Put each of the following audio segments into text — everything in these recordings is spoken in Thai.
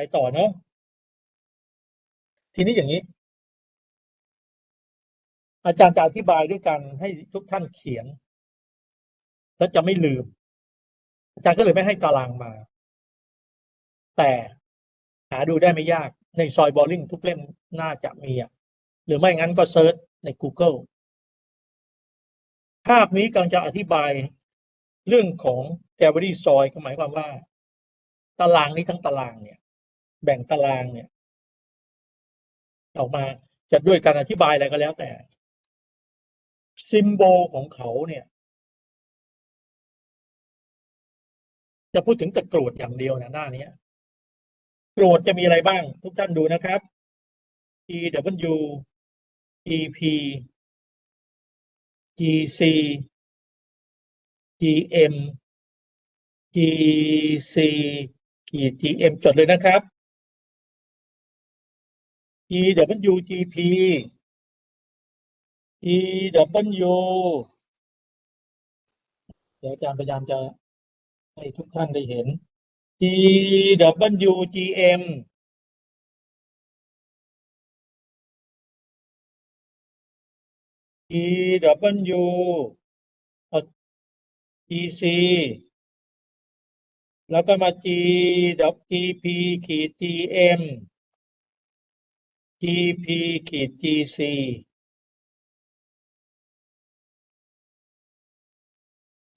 ไปต่อเนาะทีนี้อย่างนี้ อาจารย์จะอธิบายด้วยกันให้ทุกท่านเขียน และจะไม่ลืม อาจารย์ก็เลยไม่ให้ตารางมา แต่หาดูได้ไม่ยากในซอยบอลลิงทุกเล่มน่าจะมีอะหรือไม่งั้นก็เซิร์ชใน Google ภาพนี้กำลังจะอธิบายเรื่องของ gravity soil ก็หมายความว่า ตารางนี้ทั้งตารางเนี่ย แบ่งตารางเนี่ย ออกมาจะด้วยการอธิบายอะไรก็แล้วแต่ซิมโบลของเขาเนี่ย จะพูดถึงตะกรวดอย่างเดียวนะหน้านี้กรวดจะมีอะไรบ้าง ทุกท่านดูนะครับ E W E P G C G M G C ขีด G M จดเลยนะครับ G W G P G W เดี๋ยวอาจารย์พยายามจะให้ทุกท่านได้เห็น G W G M G W เอ่อ G C แล้วก็มา G W G P ขีด G G P ขีด G C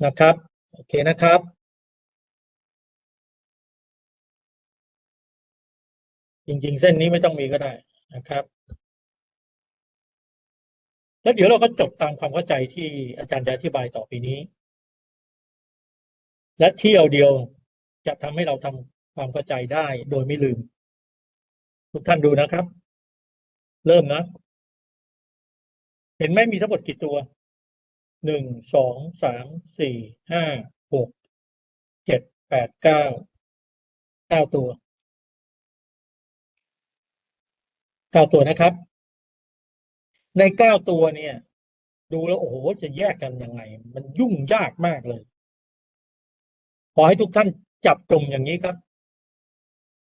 นะครับ โอเคนะครับ จริง ๆ เส้นนี้ไม่ต้องมีก็ได้นะครับแล้วเดี๋ยวเราก็จบตามความเข้าใจที่อาจารย์จะอธิบายต่อไปนี้ และเที่ยวเดียวจะทำให้เราทำความเข้าใจได้โดยไม่ลืม ทุกท่านดูนะครับ เริ่มนะ เห็นไหมมีทั้งหมดกี่ตัว หนึ่ง สอง สาม สี่ ห้า หก เจ็ด แปด เก้า เก้าตัว เก้าตัวนะครับ ในเก้าตัวเนี่ย ดูแล้วโอ้โห จะแยกกันยังไง มันยุ่งยากมากเลย ขอให้ทุกท่านจับกลุ่มอย่างนี้ครับ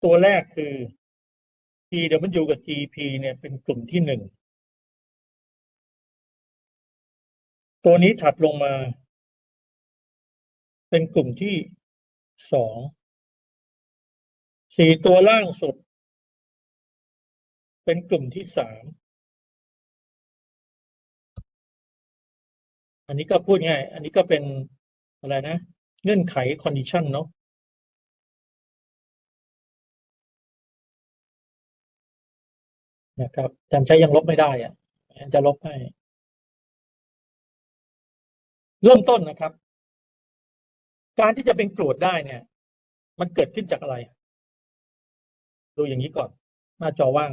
ตัวแรกคือ PW กับ GP เนี่ยเป็นกลุ่มที่หนึ่ง ตัวนี้ถัดลงมา เป็นกลุ่มที่สอง สี่ตัวล่างสุด เป็นกลุ่มที่สาม อันนี้ก็พูดง่าย อันนี้ก็เป็นอะไรนะ เงื่อนไข condition เนาะ นะครับอาจารย์ใช้ยังลบไม่ได้อะอาจารย์จะลบให้ เริ่มต้นนะครับ การที่จะเป็นกรวดได้เนี่ย มันเกิดขึ้นจากอะไร ดูอย่างนี้ก่อน หน้าจอว่าง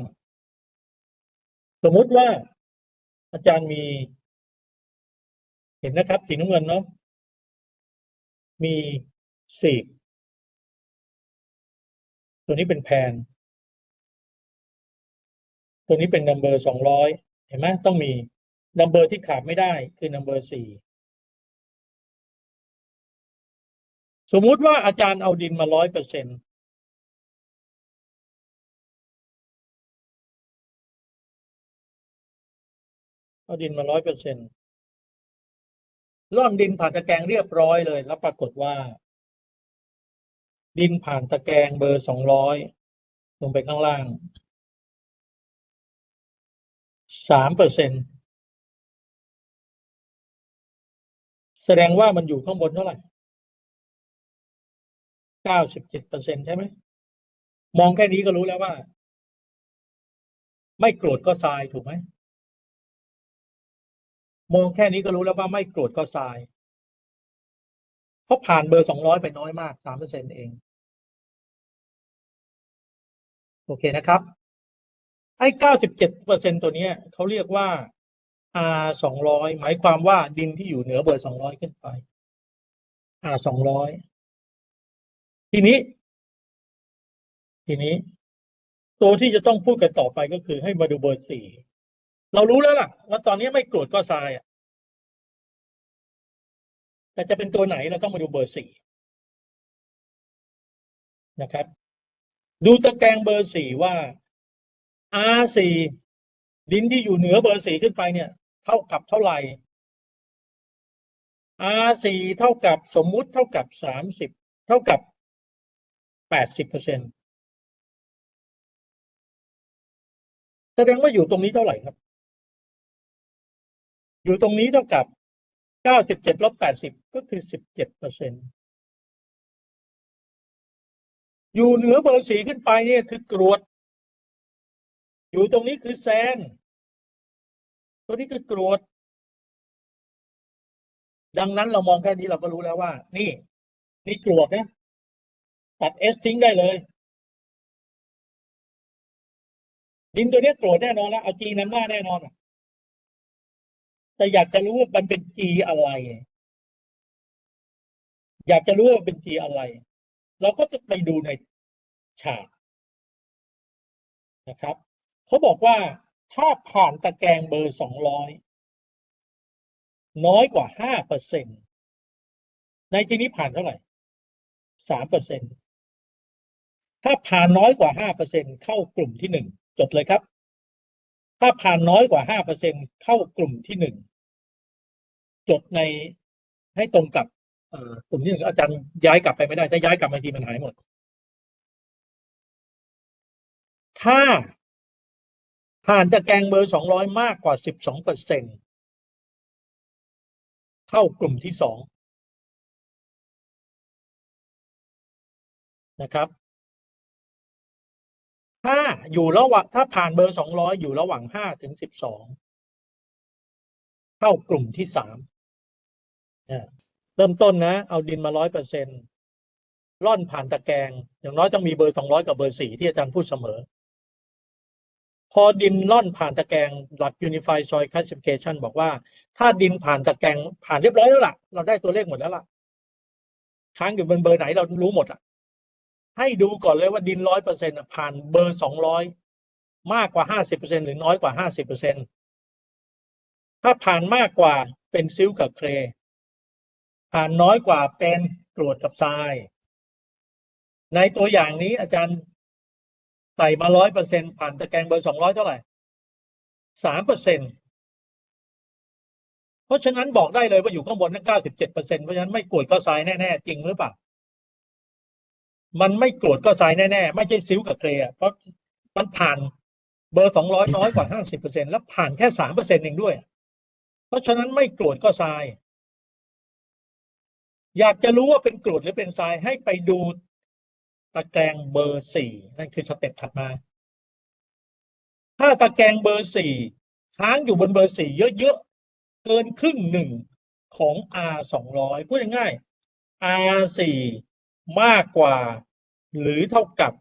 สมมุติว่าอาจารย์มี เห็นนะครับ สีน้ำเงินเนาะมีสีบตัวนี้เป็นแพน ตัวนี้เป็นนัมเบอร์สองร้อยเห็นไหมต้องมีนัมเบอร์ที่ขาดไม่ได้คือนัมเบอร์สี่สมมุติว่าอาจารย์เอาดินมาร้อยเปอร์เซ็นต์เอาดินมาร้อยเปอร์เซ็นต์ร่อนดินผ่านตะแกรงเรียบร้อยเลย แล้วปรากฏว่า ดินผ่านตะแกรงเบอร์สองร้อยลงไปข้างล่าง สามเปอร์เซ็นต์แสดงว่ามันอยู่ข้างบนเท่าไหร่เก้าสิบเจ็ดเปอร์เซ็นต์ใช่ไหม มองแค่นี้ก็รู้แล้วว่า ไม่โกรธก็ทรายถูกไหม มองแค่นี้ก็รู้แล้วว่าไม่โกรธก็ทรายเพราะผ่านเบอร์สองร้อยไปน้อยมากสามเปอร์เซ็นต์เอง โอเคนะครับ ไอ้เก้าสิบเจ็ดเปอร์เซ็นตัวนี้เขาเรียกว่า R สองร้อยหมายความว่าดินที่อยู่เหนือเบอร์สองร้อยขึ้นไป R สองร้อยทีนี้ ทีนี้ ตัวที่จะต้องพูดกันต่อไปก็คือให้มาดูเบอร์สี่เรารู้แล้วล่ะ ว่าตอนนี้ไม่โกรธก็ทรายอะแต่จะเป็นตัวไหนเราต้องมาดูเบอร์สี่นะครับ ดูตะแกรงเบอร์สี่ว่า R4 ดินที่อยู่เหนือเบอร์สี่ขึ้นไปเนี่ย เท่ากับเท่าไหร่ R4 เท่ากับสมมุติเท่ากับสามสิบเท่ากับแปดสิบเปอร์เซ็นแสดงว่าอยู่ตรงนี้เท่าไหร่ครับ อยู่ตรงนี้เท่ากับเก้าสิบเจ็ดลบแปดสิบก็คือสิบเจ็ดเปอร์เซ็นอยู่เหนือเบอร์สี่ขึ้นไปเนี่ยคือกรวด อยู่ตรงนี้คือแซนตัวนี้คือกรวด ดังนั้นเรามองแค่นี้เราก็รู้แล้วว่า นี่ นี่กรวดนะตัดเอสทิ้งได้เลย ดินตัวนี้โกรธแน่นอนแล้วเอาจีนำหน้าแน่นอนอะแต่อยากจะรู้ว่ามันเป็นจีอะไร อยากจะรู้ว่าเป็นจีอะไร เราก็จะไปดูในฉากนะครับ เขาบอกว่าถ้าผ่านตะแกรงเบอร์สองร้อยน้อยกว่าห้าเปอร์เซ็นตในที่นี้ผ่านเท่าไหร่สามเปอร์เซ็นถ้าผ่านน้อยกว่าห้าเปอร์เซ็นเข้ากลุ่มที่หนึ่งจดเลยครับ ถ้าผ่านน้อยกว่าห้าเปอร์เซ็นเข้ากลุ่มที่หนึ่งจดในให้ตรงกับกลุ่มที่หนึ่งอาจารย์ย้ายกลับไปไม่ได้ถ้าย้ายกลับมาทีมันหายหมด ถ้า ผ่านตะแกรงเบอร์สองร้อยมากกว่าสิบสองเปอร์เซ็นเข้ากลุ่มที่สองนะครับ ถ้าอยู่ระหว่างถ้าผ่านเบอร์สองร้อยอยู่ระหว่างห้าถึงสิบสองเข้ากลุ่มที่สามเริ่มต้นนะ เอาดินมาร้อยเปอร์เซ็นล่อนผ่านตะแกรงอย่างน้อยต้องมีเบอร์สองร้อยกับเบอร์สี่ที่อาจารย์พูดเสมอ พอดินล่อนผ่านตะแกรงหลัก Unified Soil Classification บอกว่า ถ้าดินผ่านตะแกรงผ่านเรียบร้อยแล้วล่ะ เราได้ตัวเลขหมดแล้วล่ะ ค้างอยู่บนเบอร์ไหนเรารู้หมดอะ ให้ดูก่อนเลยว่าดินร้อยเปอร์เซ็นต์ผ่านเบอร์สองร้อยมากกว่าห้าสิบเปอร์เซ็นหรือน้อยกว่าห้าสิบเปอร์เซ็นถ้าผ่านมากกว่าเป็นซิลกับเคลผ่านน้อยกว่าเป็นกรวดกับทราย ในตัวอย่างนี้อาจารย์ ใส่มาร้อยเปอร์เซ็นผ่านตะแกรงเบอร์สองร้อยเท่าไหร่สามเปอร์เซ็นเพราะฉะนั้นบอกได้เลยว่าอยู่ข้างบนนั้นเก้าสิบเจ็ดเปอร์เซ็นเพราะฉะนั้นไม่กรวดก็ทรายแน่ ๆ จริงหรือเปล่า มันไม่กรวดก็ทรายแน่ ๆ ไม่ใช่ซิลกับเคลียเพราะมันผ่านเบอร์สองร้อยน้อยกว่าห้าสิบเปอร์เซ็นแล้วผ่านแค่สามเปอร์เซ็นเองด้วย เพราะฉะนั้นไม่กรวดก็ทราย อยากจะรู้ว่าเป็นกรวดหรือเป็นทรายให้ไปดู ตะแกรงเบอร์สี่นั่นคือสเต็ปถัดมา ถ้าตะแกรงเบอร์สี่ค้างอยู่บนเบอร์สี่เยอะๆ เกินครึ่งหนึ่งของ R สองร้อยพูดง่ายๆ R สี่มากกว่า หรือเท่ากับ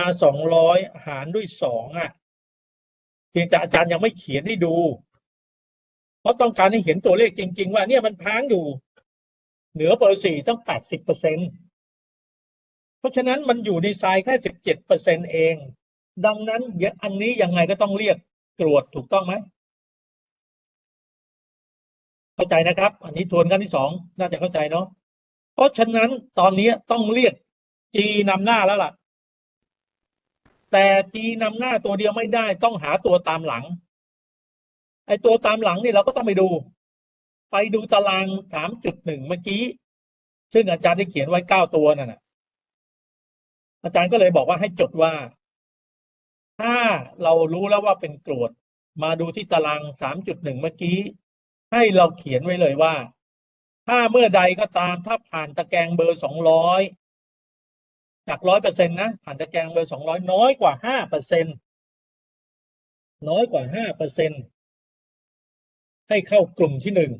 R สองร้อยหารด้วยสองอะเพียงแต่อาจารย์ยังไม่เขียนให้ดู เพราะต้องการให้เห็นตัวเลขจริง ๆ ว่าเนี่ยมันค้างอยู่ เหนือเบอร์สี่ตั้งแปดสิบเปอร์เซ็นต์ ราะฉะนั้นมันอยู่ในทรายแค่สิบเจ็ดเปอร์เซ็นเอง ดังนั้นอันนี้ยังไงก็ต้องเรียกกรวดถูกต้องไหมเข้าใจนะครับ อันนี้ทวนกันที่สองน่าจะเข้าใจเนาะเพราะฉะนั้นตอนนี้ต้องเรียกจีนำหน้าแล้วล่ะ แต่จีนำหน้าตัวเดียวไม่ได้ต้องหาตัวตามหลังไอตัวตามหลังนี่เราก็ต้องไปดู ไปดูตารางสามจุดหนึ่งเมื่อกี้ ซึ่งอาจารย์ได้เขียนไว้เก้าตัวนั่นนะ อาจารย์ก็เลยบอกว่าให้จดว่า ถ้าเรารู้แล้วว่าเป็นกรวด มาดูที่ตารางสามจุดหนึ่งเมื่อกี้ ให้เราเขียนไว้เลยว่า ถ้าเมื่อใดก็ตามถ้าผ่านตะแกรงเบอร์สองร้อยจากร้อยเปอร์เซ็นต์นะ ผ่านตะแกรงเบอร์สองร้อยน้อยกว่าห้าเปอร์เซ็นน้อยกว่าห้าเปอร์เซ็นให้เข้ากลุ่มที่หนึ่ง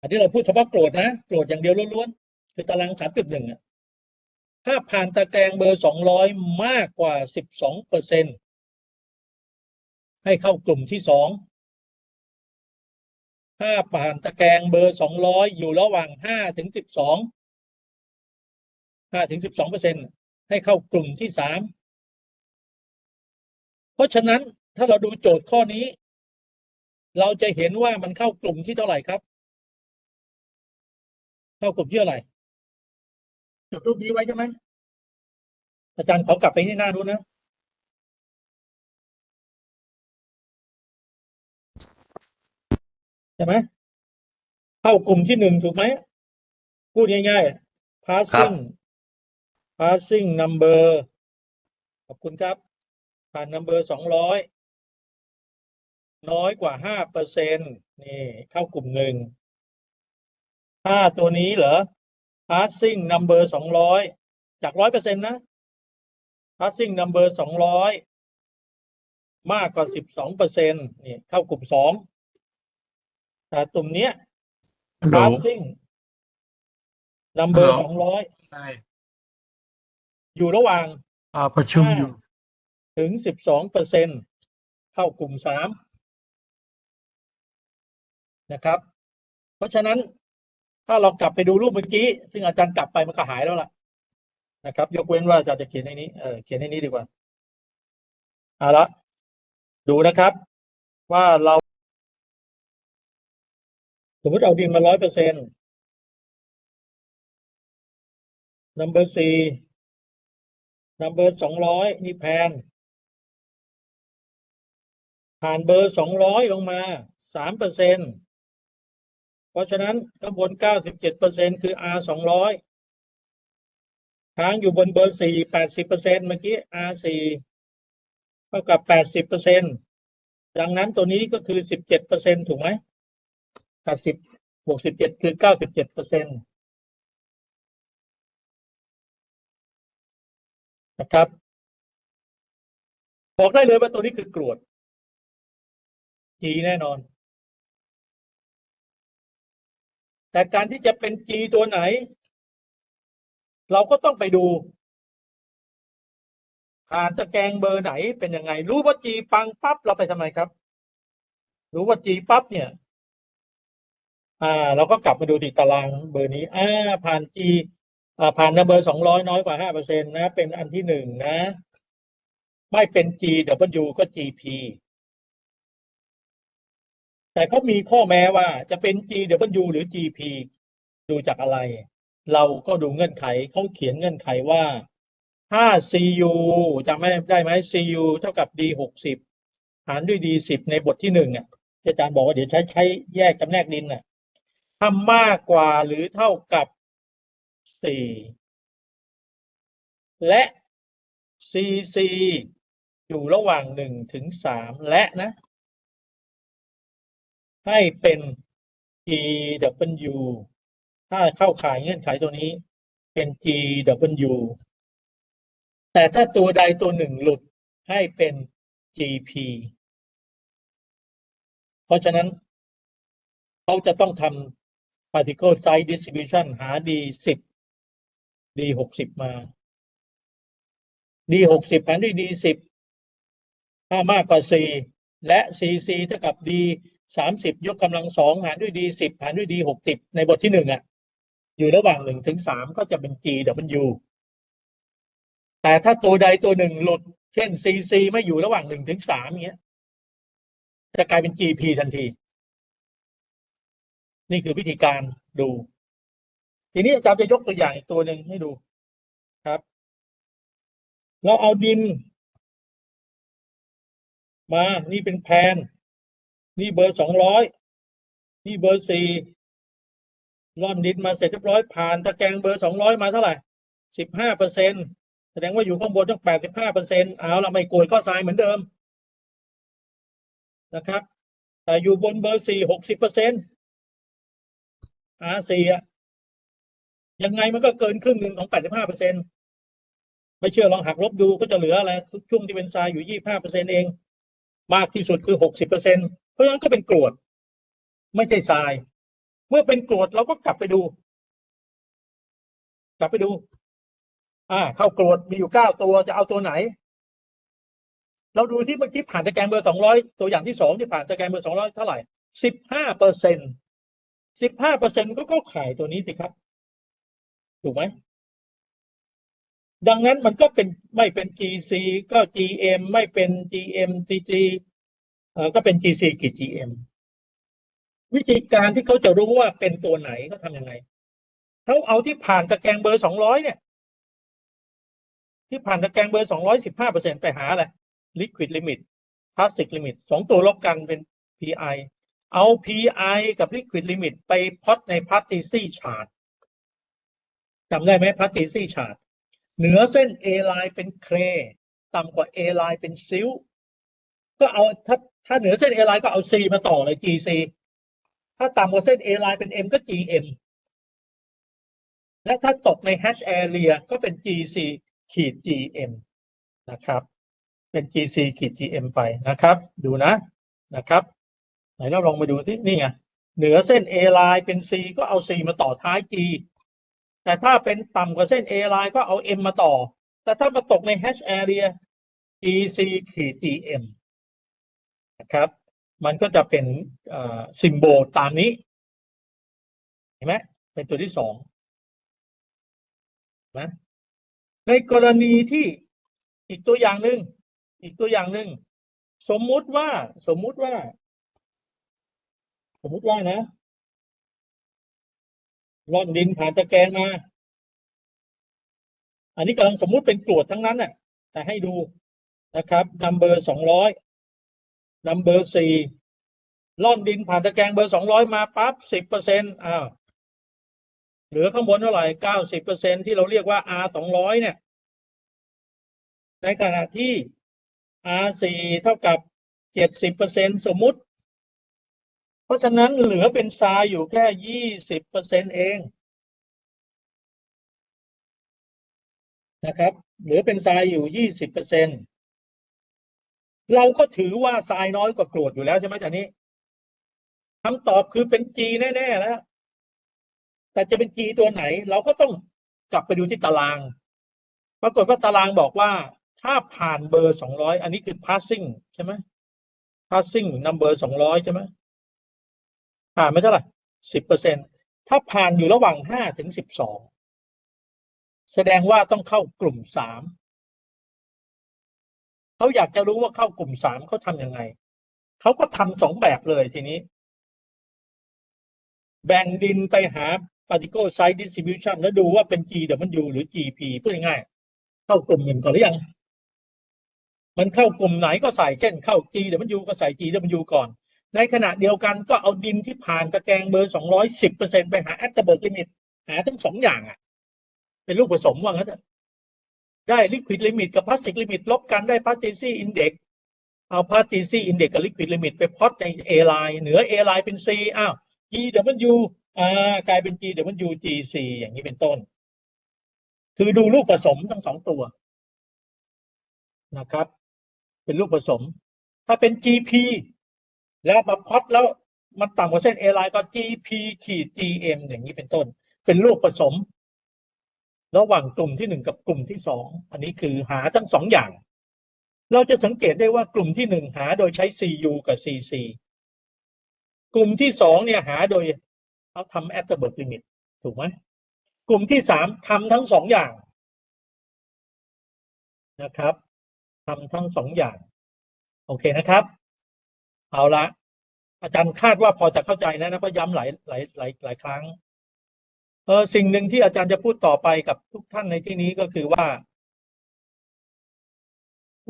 อันนี้เราพูดเฉพาะโกรธนะ โกรธอย่างเดียวล้วนๆ คือตารางสามจุดหนึ่ง ถ้าผ่านตะแกรงเบอร์สองร้อยมากกว่าสิบสองเปอร์เซ็นให้เข้ากลุ่มที่สองถ้าผ่านตะแกรงเบอร์สองร้อยอยู่ระหว่างห้าถึงสิบสองห้าถึงสิบสองเปอร์เซ็นให้เข้ากลุ่มที่สามเพราะฉะนั้นถ้าเราดูโจทย์ข้อนี้ เราจะเห็นว่ามันเข้ากลุ่มที่เท่าไหร่ครับ เข้ากลุ่มที่เท่าไหร่ จดรูปนี้ไว้ใช่ไหมอาจารย์ขอกลับไปที่หน้าดูนนะใช่ไหมเข้ากลุ่มที่หนึ่งถูกไหม พูดง่ายๆ passing passing number ขอบคุณครับ ผ่าน number สองร้อยน้อยกว่าห้าเปอร์เซ็นนี่ เข้ากลุ่มหนึ่งถ้าตัวนี้เหรอ passing number สองร้อยจากร้อยเปอร์เซ็นต์นะ passing number สองร้อยมากกว่าสิบสองเปอร์เซ็นต์นี่เข้ากลุ่มสองแต่กลุ่มเนี้ยฮัลโหล passing number ฮัลโหลสองร้อยใช่อยู่ระหว่างอ่าประชุมอยู่ ถึงสิบสองเปอร์เซ็นเข้ากลุ่มสามนะครับ เพราะฉะนั้น ถ้าเรากลับไปดูรูปเมื่อกี้ ซึ่งอาจารย์กลับไปมันก็หายแล้วล่ะนะครับ ยกเว้นว่าอาจารย์จะเขียนในนี้เออเขียนในนี้ดีกว่าเอาละดูนะครับ ว่าเราสมมติเอาดินมาร้อยเปอร์เซ็นต์ number สี่ number สองร้อยนี่แพนผ่านเบอร์สองร้อยลงมาสามเปอร์เซ็นต์ เพราะฉะนั้นข้างบนเก้าสิบเปอร์เซ็นคือ R สองร้อยค้างอยู่บนเบอร์สี่แปดสิบเปอร์เซ็นเมื่อกี้ R สี่เท่ากับแปดสิบเปอร์เซ็นดังนั้นตัวนี้ก็คือสิบเปอร์เซ็นถูกไหมแปดสิบวกสิบเจ็ดคือเก้าสิบเปอร์เซ็นนะครับ บอกได้เลยว่าตัวนี้คือกรวด G แน่นอน แต่การที่จะเป็น G ตัวไหน เราก็ต้องไปดูผ่านตะแกรงเบอร์ไหนเป็นยังไง รู้ว่า G ปังปั๊บเราไปทำไมครับ รู้ว่า G ปั๊บเนี่ย อ่า เราก็กลับมาดูที่ตารางเบอร์นี้อ่าผ่าน G อ่าผ่านนะเบอร์สองร้อยน้อยกว่าห้าเปอร์เซ็นต์นะ เป็นอันที่หนึ่งนะ ไม่เป็น G W ก็ GP แต่เขามีข้อแม้ว่าจะเป็น GW หรือ GP ดูจากอะไร เราก็ดูเงื่อนไขเขาเขียนเงื่อนไขว่า ถ้า CU จำไม่ได้ไหม CU เท่ากับ D หกสิบหารด้วย D สิบในบทที่หนึ่งอะอาจารย์บอกว่าเดี๋ยวใช้ใช้แยกจำแนกดินน่ะถ้ามากกว่าหรือเท่ากับสี่และ CC อยู่ระหว่างหนึ่งถึงสามและนะ ให้เป็น GW ถ้าเข้าขายเงื่อนไขตัวนี้เป็น GW แต่ถ้าตัวใดตัวหนึ่งหลุดให้เป็น GP เพราะฉะนั้น เขาจะต้องทำ particle size distribution หา D สิบ D หกสิบมา D หกสิบหารด้วย D สิบถ้ามากกว่า 4 และ CC เท่ากับ D สามสิบยกกำลังสองหารด้วย D สิบหารด้วย D หกสิบในบทที่หนึ่งอะ อยู่ระหว่างหนึ่งถึงสามก็จะเป็น G W แต่ถ้าตัวใดตัวหนึ่งหลุด เช่น CC ไม่อยู่ระหว่างหนึ่งถึงสามเงี้ย จะกลายเป็น GP ทันที นี่คือวิธีการดู ทีนี้อาจารย์จะยกตัวอย่างอีกตัวหนึ่งให้ดูครับ เราเอาดิน มานี่เป็นแพน นี่เบอร์สองร้อยนี่เบอร์สี่ร่อนดินมาเสร็จเรียบร้อยผ่านตะแกรงเบอร์สองร้อยมาเท่าไหร่สิบห้าเปอร์เซ็นแสดงว่าอยู่ข้างบนต้องแปดสิบห้าเปอร์เซ็นเอาละไม่โกยข้อทรายเหมือนเดิมนะครับ แต่อยู่บนเบอร์สี่หกสิบเปอร์เซ็นอาสี่อะยังไงมันก็เกินครึ่งหนึ่งของแปดสิบห้าเปอร์เซ็นไม่เชื่อลองหักลบดูก็จะเหลืออะไรช่วงที่เป็นทรายอยู่ยี่ห้าเปอร์เซ็นเอง มากที่สุดคือหกสิบเปอร์เซ็นต์ เพราะฉะนั้นก็เป็นกรวด ไม่ใช่ทราย เมื่อเป็นกรวดเราก็กลับไปดู กลับไปดู อ่า เข้ากรวดมีอยู่เก้าตัวจะเอาตัวไหน เราดูที่เมื่อกี้ผ่านตะแกรงเบอร์สองร้อยตัวอย่างที่สองที่ผ่านตะแกรงเบอร์สองร้อยเท่าไหร่สิบห้าเปอร์เซ็นสิบห้าเปอร์เซ็นก็เข้าขายตัวนี้สิครับ ถูกไหมดังนั้นมันก็เป็นไม่เป็น GC ก็ GM ไม่เป็น GM CG ก็เป็น GC ขีด GM วิธีการที่เขาจะรู้ว่าเป็นตัวไหนเขาทำยังไงเขาเอาที่ผ่านตะแกรงเบอร์สองร้อยเนี่ย ที่ผ่านตะแกรงเบอร์สองร้อยสิบห้าเปอร์เซ็นไปหาอะไร liquid limit plastic limit สองตัวลบกันเป็น pi เอา pi กับ liquid limit ไปพอดใน partition chart จำได้ไหม partition chart เหนือเส้น A line เป็นเครต่ำกว่า A line เป็นซิลก็เอาถ้า ถ้าเหนือเส้น A line ก็เอา C มาต่อเลย GC ถ้าต่ำกว่าเส้น A line เป็น M ก็ GM และถ้าตกใน hash area ก็เป็น GC ขีด GM นะครับ เป็น GC ขีด GM ไปนะครับ ดูนะนะครับ ไหนเราลองมาดูที่นี่ไงเหนือเส้น A line เป็น C ก็เอา C มาต่อท้าย G แต่ถ้าเป็นต่ำกว่าเส้น A line ก็เอา M มาต่อ แต่ถ้ามาตกใน hash area GC ขีด GM นะครับ มันก็จะเป็นซิมโบลตามนี้ เห็นไหมเป็นตัวที่สองนะในกรณีที่อีกตัวอย่างหนึ่งอีกตัวอย่างหนึ่งสมมุติว่าสมมุติว่า สมมุติว่านะร่อนดินผ่านตะแกรงมา อันนี้กำลังสมมุติเป็นกรวดทั้งนั้นน่ะ แต่ให้ดูนะครับนัมเบอร์สองร้อย นัมเบอร์สี่ร่อนดินผ่านตะแกรงเบอร์สองร้อยมาปั๊บสิบเปอร์เซ็นต์อ้าวเหลือข้างบนเท่าไหร่เก้าสิบเปอร์เซ็นที่เราเรียกว่า R สองร้อยเนี่ย ในขณะที่ R สี่เท่ากับเจ็ดสิบเปอร์เซ็นสมมุติ เพราะฉะนั้นเหลือเป็นทรายอยู่แค่ยี่สิบเปอร์เซ็นเองนะครับ เหลือเป็นทรายอยู่ยี่สิบเปอร์เซ็นต์ เราก็ถือว่าทรายน้อยกว่ากรวดอยู่แล้วใช่ไหมจากนี้คำตอบคือเป็น G แน่ๆแล้วแต่จะเป็น G ตัวไหน เราก็ต้องกลับไปดูที่ตาราง ปรากฏว่าตารางบอกว่า ถ้าผ่านเบอร์สองร้อยอันนี้คือ passing ใช่ไหม passing number สองร้อยใช่ไหมผ่านไม่เท่าไหร่สิบเปอร์เซ็นถ้าผ่านอยู่ระหว่างห้าถึงสิบสองแสดงว่าต้องเข้ากลุ่มสาม เขาอยากจะรู้ว่าเข้ากลุ่มสามเขาทำยังไง เขาก็ทำสองแบบเลยทีนี้ แบ่งดินไปหา particle size distribution แล้วดูว่าเป็น GW หรือ GP พูดง่ายๆเข้ากลุ่มหนึ่งก่อนหรือยัง มันเข้ากลุ่มไหนก็ใส่เช่นเข้า GW ก็ใส่ GW ก่อน ในขณะเดียวกันก็เอาดินที่ผ่านตะแกรงเบอร์ 210เปอร์เซ็นไปหา a t t e r b e r g limit หาทั้งสองอย่างอะ เป็นลูกผสมว่างั้นเได้ liquid limit กับ plastic limit ลบกันได้ partition index เอา partition index กับ liquid limit ไปพอดใน A line เหนือ A line เป็น C อ้าว GW อ่ากลายเป็น GW GC อย่างนี้เป็นต้น คือดูลูกผสมทั้งสองตัวนะครับ เป็นลูกผสม ถ้าเป็น GP แล้วมาพอดแล้วมันต่ำกว่าเส้น A line ก็ GP ขีด GM อย่างนี้เป็นต้น เป็นลูกผสม ระหว่างกลุ่มที่หนึ่งกับกลุ่มที่สองอันนี้คือหาทั้งสองอย่าง เราจะสังเกตได้ว่ากลุ่มที่หนึ่งหาโดยใช้ CU กับ CC กลุ่มที่สองเนี่ยหาโดยเขาทำ at the birth limit ถูกไหมกลุ่มที่สามทำทั้งสองอย่างนะครับทำทั้งสองอย่าง โอเคนะครับ เอาละอาจารย์คาดว่าพอจะเข้าใจนะนะเพราะย้ำหลายหลายหลายหลายครั้ง เออสิ่งหนึ่งที่อาจารย์จะพูดต่อไปกับทุกท่านในที่นี้ก็คือว่า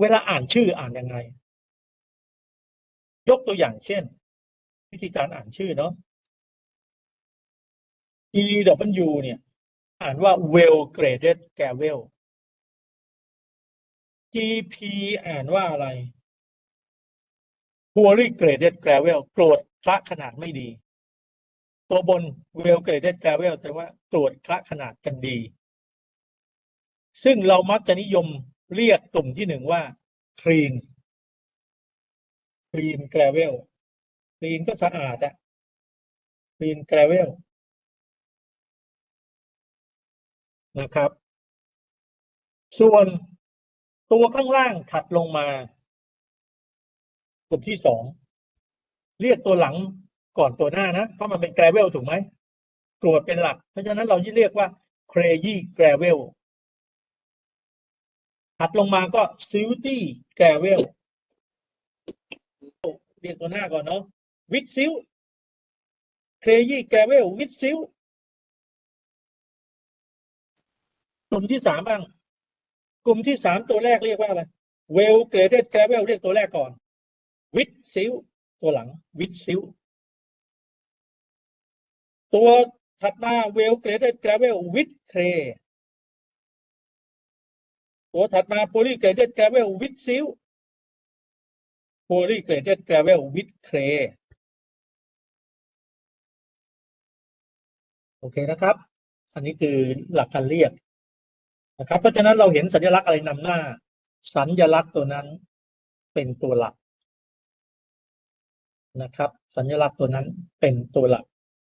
เวลาอ่านชื่ออ่านยังไง ยกตัวอย่างเช่น วิธีการอ่านชื่อเนาะ EW เนี่ย อ่านว่า well graded gravel GP อ่านว่าอะไร poorly graded gravel โกรธคละขนาดไม่ดี ตัวบน well graded gravel แสดงว่าโกรธคละขนาดกันดี ซึ่งเรามักจะนิยมเรียกกลุ่มที่หนึ่งว่า clean clean gravel clean ก็สะอาดอะ clean gravel นะครับ ส่วนตัวข้างล่างถัดลงมา กลุ่มที่สอง เรียกตัวหลัง ก่อนตัวหน้านะ เพราะมันเป็น gravel ถูกไหมกรวดเป็นหลัก เพราะฉะนั้นเราเรียกว่า clayey gravel ถัดลงมาก็ silty gravel เรียกตัวหน้าก่อนเนาะ with silt clayey gravel with silt กลุ่มที่สามบ้าง กลุ่มที่สามตัวแรกเรียกว่าอะไร well graded gravel เรียกตัวแรกก่อน with silt ตัวหลัง with silt ตัวถัดมา well graded gravel with clay ตัวถัดมา poly graded gravel with silt poly graded gravel with clay โอเคนะครับ อันนี้คือหลักการเรียกนะครับ เพราะฉะนั้นเราเห็นสัญลักษณ์อะไรนำหน้า สัญลักษณ์ตัวนั้นเป็นตัวหลักนะครับ สัญลักษณ์ตัวนั้นเป็นตัวหลัก